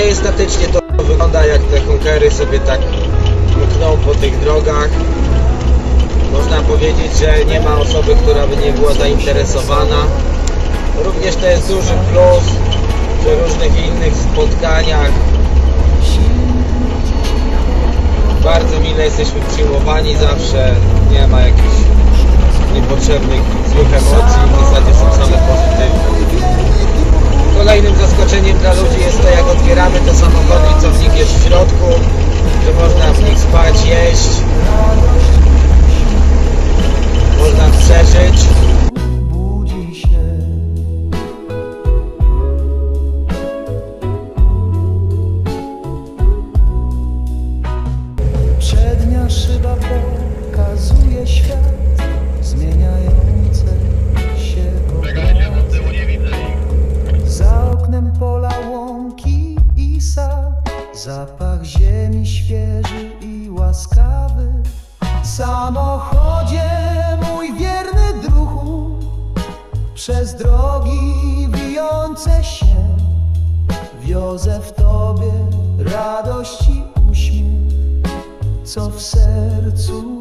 Majestatycznie to wygląda jak te konkery sobie tak mkną po tych drogach. Można powiedzieć, że nie ma osoby, która by nie była zainteresowana. Również to jest duży plus przy różnych innych spotkaniach. Bardzo mile jesteśmy przyjmowani zawsze. Nie ma jakichś niepotrzebnych złych emocji. W zasadzie są same pozytywne. Kolejnym zaskoczeniem dla ludzi jest to, jak otwieramy te samochody co w nich jest w środku, że można w nich spać, jeść, można przeżyć. Się Wiozę w tobie radość i uśmiech Co w sercu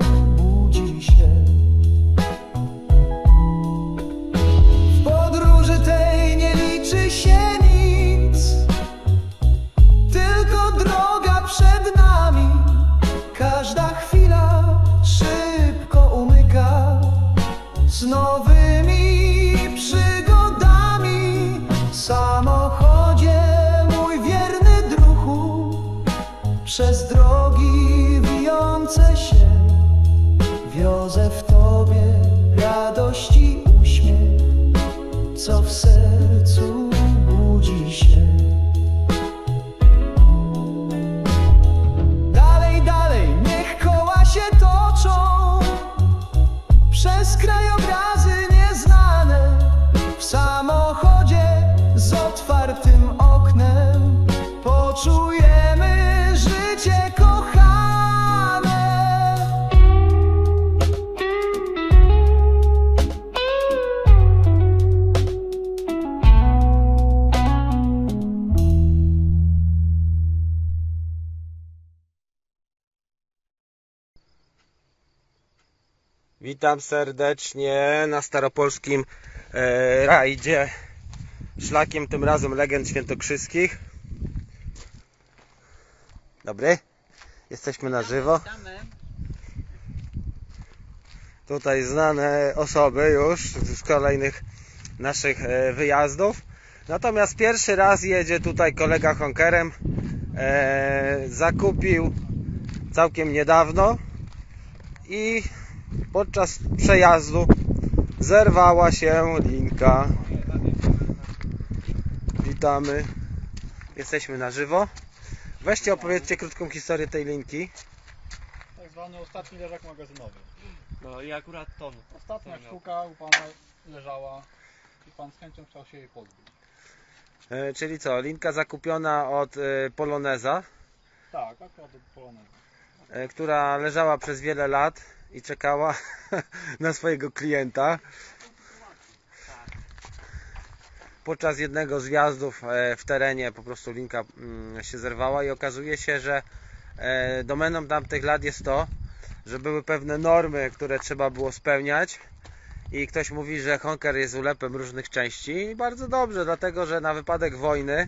Witam serdecznie na staropolskim e, rajdzie szlakiem tym razem legend świętokrzyskich. Dobry, jesteśmy na żywo. Tutaj znane osoby już z kolejnych naszych e, wyjazdów. Natomiast pierwszy raz jedzie tutaj kolega Honkerem. E, zakupił całkiem niedawno i podczas przejazdu zerwała się linka. Witamy. Jesteśmy na żywo. Weźcie opowiedzcie krótką historię tej linki. Tak zwany ostatni leżak magazynowy. No i akurat to. Ostatnia to sztuka u pana leżała i pan z chęcią chciał się jej pozbyć. E, czyli co, linka zakupiona od e, Poloneza, Tak, akurat do Polonezu. E, która leżała przez wiele lat i czekała na swojego klienta. Podczas jednego z wjazdów e, w terenie po prostu linka mm, się zerwała i okazuje się, że e, domeną tamtych lat jest to, że były pewne normy, które trzeba było spełniać i ktoś mówi, że Honker jest ulepem różnych części i bardzo dobrze, dlatego że na wypadek wojny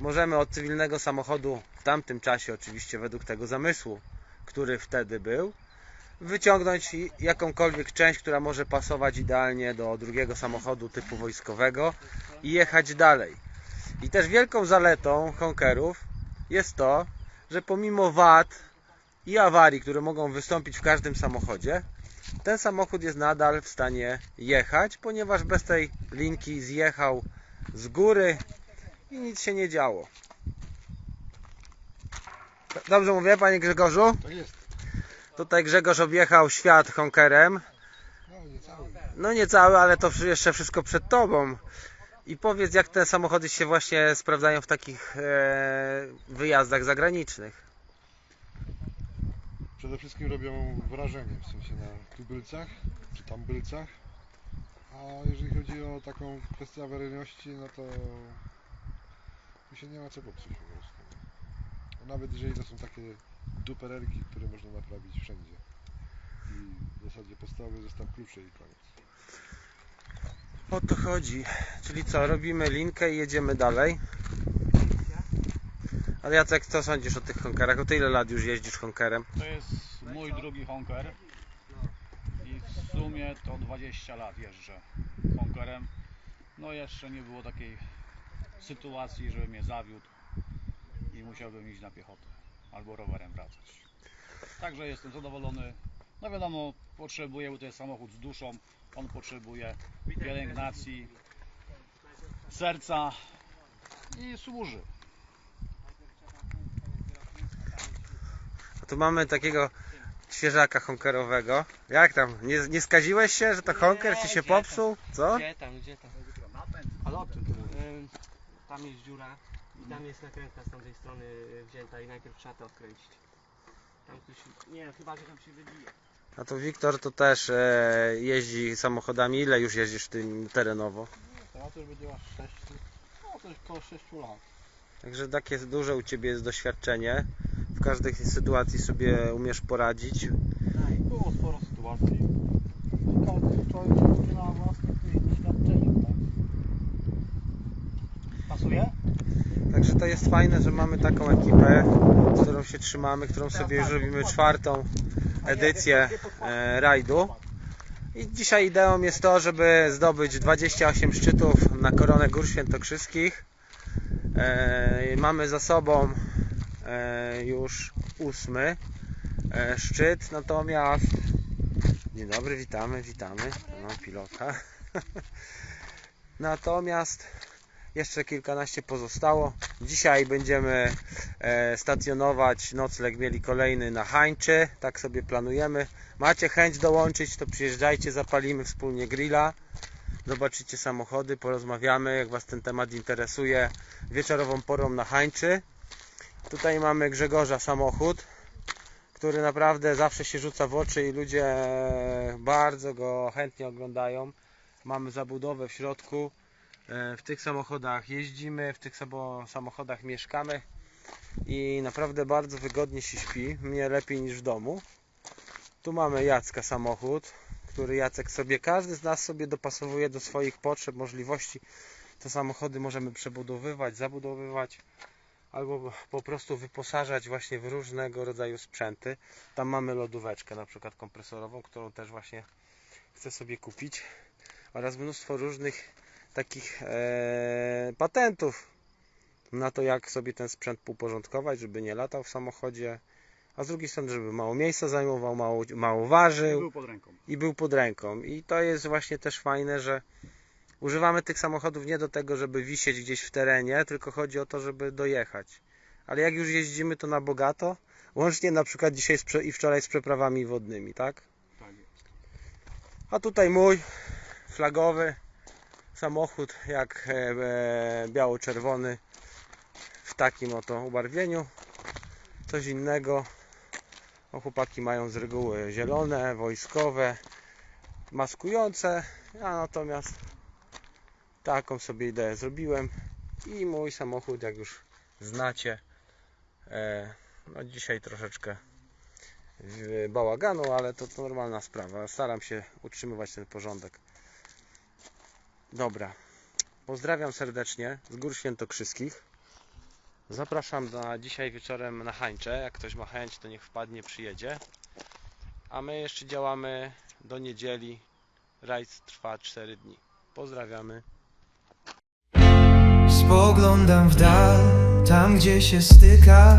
możemy od cywilnego samochodu w tamtym czasie oczywiście według tego zamysłu, który wtedy był, wyciągnąć jakąkolwiek część, która może pasować idealnie do drugiego samochodu typu wojskowego i jechać dalej. I też wielką zaletą Honkerów jest to, że pomimo wad i awarii, które mogą wystąpić w każdym samochodzie, ten samochód jest nadal w stanie jechać, ponieważ bez tej linki zjechał z góry i nic się nie działo. Dobrze mówię, panie Grzegorzu? To jest. Tutaj Grzegorz objechał świat Honkerem. No nie cały. No nie cały, ale to jeszcze wszystko przed tobą. I powiedz, jak te samochody się właśnie sprawdzają w takich e, wyjazdach zagranicznych. Przede wszystkim robią wrażenie, w sensie na tubylcach czy tambylcach. A jeżeli chodzi o taką kwestię awaryjności, no to mi się nie ma co popsuć po prostu. Nawet jeżeli to są takie duperelki, które można naprawić wszędzie. I w zasadzie podstawowy zestaw kluczy i koniec. O to chodzi. Czyli co, robimy linkę i jedziemy dalej. Ale Jacek, co sądzisz o tych honkerach? O to ile lat już jeździsz honkerem? To jest mój drugi honker. I w sumie to 20 lat jeżdżę honkerem. No jeszcze nie było takiej sytuacji, żeby mnie zawiódł i musiałbym iść na piechotę albo rowerem wracać. Także jestem zadowolony. No wiadomo, potrzebuję, bo to jest samochód z duszą. On potrzebuje pielęgnacji serca i służy. A tu mamy takiego świeżaka honkerowego. Jak tam? Nie, nie skaziłeś się, że to honker ci się popsuł? Co? Gdzie tam, gdzie tam? Ale o czym Tam jest dziura i tam jest nakrętka z tamtej strony y, wzięta i najpierw trzeba to odkręcić. Tam ktoś... Nie, chyba, że tam się wybije. A to Wiktor to też e, jeździ samochodami. Ile już jeździsz tym terenowo? Teraz już będzie aż 6, no coś koło 6 lat. Także takie duże u Ciebie jest doświadczenie. W każdej sytuacji sobie umiesz poradzić. Było sporo sytuacji. Każdy człowiek się na własnym doświadczeniu, tak? Pasuje? Także to jest fajne, że mamy taką ekipę, z którą się trzymamy, którą sobie już robimy czwartą edycję e, rajdu. I dzisiaj ideą jest to, żeby zdobyć 28 szczytów na koronę Gór Świętokrzyskich. E, mamy za sobą e, już ósmy szczyt, natomiast dzień dobry, witamy, witamy, no pilota. Natomiast jeszcze kilkanaście pozostało. Dzisiaj będziemy e, stacjonować. Nocleg mieli kolejny na Hańczy. Tak sobie planujemy. Macie chęć dołączyć, to przyjeżdżajcie, zapalimy wspólnie grilla. Zobaczycie samochody, porozmawiamy, jak Was ten temat interesuje. Wieczorową porą na Hańczy. Tutaj mamy Grzegorza samochód, który naprawdę zawsze się rzuca w oczy i ludzie bardzo go chętnie oglądają. Mamy zabudowę w środku. E, W tych samochodach jeździmy, w tych samo- samochodach mieszkamy i naprawdę bardzo wygodnie się śpi, mnie lepiej niż w domu. Tu mamy Jacka samochód, który Jacek sobie, każdy z nas sobie dopasowuje do swoich potrzeb, możliwości. Te samochody możemy przebudowywać, zabudowywać albo po prostu wyposażać właśnie w różnego rodzaju sprzęty. Tam mamy lodóweczkę na przykład kompresorową, którą też właśnie chcę sobie kupić oraz mnóstwo różnych takich e, patentów na to, jak sobie ten sprzęt uporządkować, żeby nie latał w samochodzie, a z drugiej strony, żeby mało miejsca zajmował, mało, mało ważył Był pod ręką. i był pod ręką. I to jest właśnie też fajne, że używamy tych samochodów nie do tego, żeby wisieć gdzieś w terenie, tylko chodzi o to, żeby dojechać. Ale jak już jeździmy, to na bogato, łącznie na przykład dzisiaj i wczoraj z przeprawami wodnymi, tak? Tak jest. A tutaj mój flagowy samochód, jak e, e, biało-czerwony w takim oto ubarwieniu. Coś innego. O, chłopaki mają z reguły zielone, wojskowe, maskujące. Ja natomiast taką sobie ideę zrobiłem. I mój samochód, jak już znacie, e, no dzisiaj troszeczkę bałaganu, ale to, to normalna sprawa. Staram się utrzymywać ten porządek. Dobra. Pozdrawiam serdecznie z Gór Świętokrzyskich. Zapraszam na dzisiaj wieczorem na Hańcze. Jak ktoś ma chęć, to niech wpadnie, przyjedzie. A my jeszcze działamy do niedzieli. Rajd trwa 4 dni. Pozdrawiamy. Spoglądam w dal, tam gdzie się styka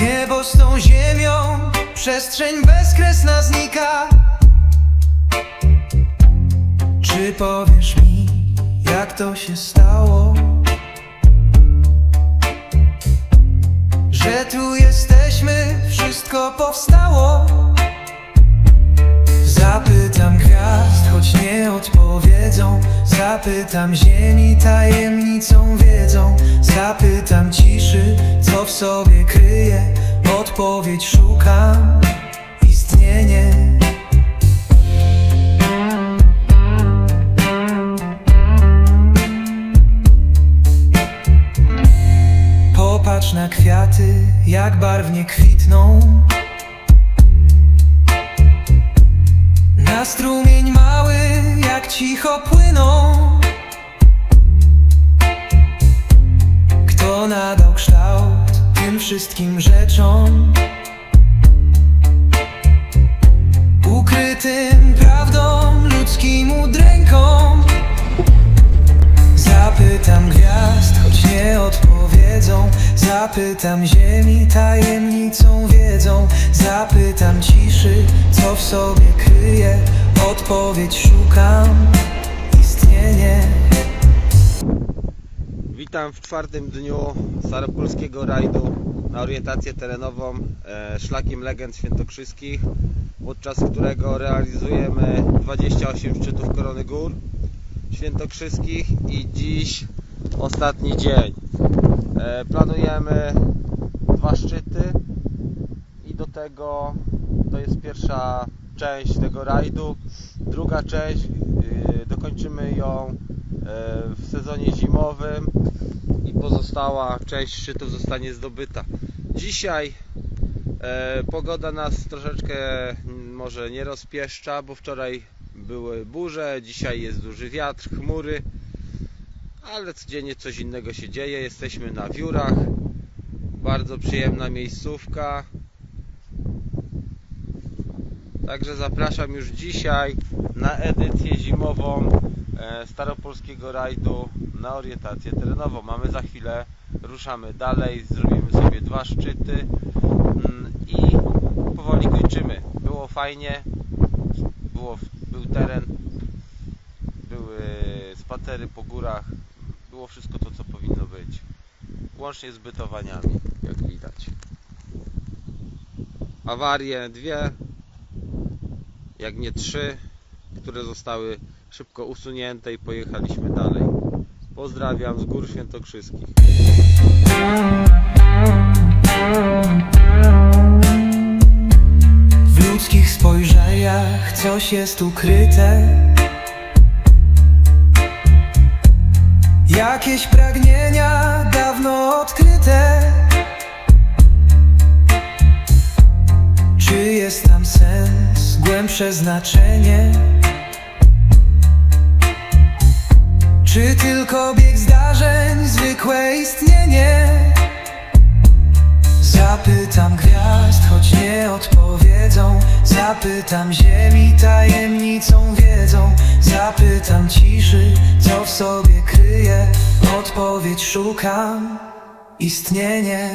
Niebo z tą ziemią, przestrzeń bezkresna znika Czy powiesz mi, jak to się stało? Że tu jesteśmy, wszystko powstało? Zapytam gwiazd, choć nie odpowiedzą. Zapytam ziemi, tajemnicą wiedzą. Zapytam ciszy, co w sobie kryje. Odpowiedź szukam, istnienie kwiaty, jak barwnie kwitną. Na strumień mały, jak cicho płyną. Kto nadał kształt tym wszystkim rzeczom Zapytam ziemi, tajemnicą wiedzą. Zapytam ciszy, co w sobie kryje. Odpowiedź szukam, istnienie. Witam w czwartym dniu staropolskiego rajdu na orientację terenową e, szlakiem legend świętokrzyskich, podczas którego realizujemy 28 szczytów Korony Gór Świętokrzyskich i dziś ostatni dzień. E, planujemy dwa szczyty i do tego to jest pierwsza część tego rajdu. Druga część y, dokończymy ją e, w sezonie zimowym i pozostała część szczytów zostanie zdobyta. Dzisiaj e, pogoda nas troszeczkę może nie rozpieszcza, bo wczoraj były burze, dzisiaj jest duży wiatr, chmury, ale codziennie coś innego się dzieje. Jesteśmy na wiórach, bardzo przyjemna miejscówka. Także zapraszam już dzisiaj na edycję zimową e, staropolskiego rajdu na orientację terenową. Mamy za chwilę, ruszamy dalej, zrobimy sobie dwa szczyty mm, i powoli kończymy. Było fajnie, było, był teren, były spacery po górach, było wszystko to, co powinno być. Łącznie z bytowaniami, jak widać. Awarie dwie, jak nie trzy, które zostały szybko usunięte i pojechaliśmy dalej. Pozdrawiam z Gór Świętokrzyskich. W ludzkich spojrzeniach coś jest ukryte Jakieś pragnienia dawno odkryte Czy jest tam sens, głębsze znaczenie? Czy tylko bieg zdarzeń, zwykłe istnienie? Zapytam gwiazd, choć nie odpowiedzą. Zapytam ziemi, tajemnicą wiedzą. Zapytam ciszy, co w sobie kryje. Odpowiedź szukam, istnienie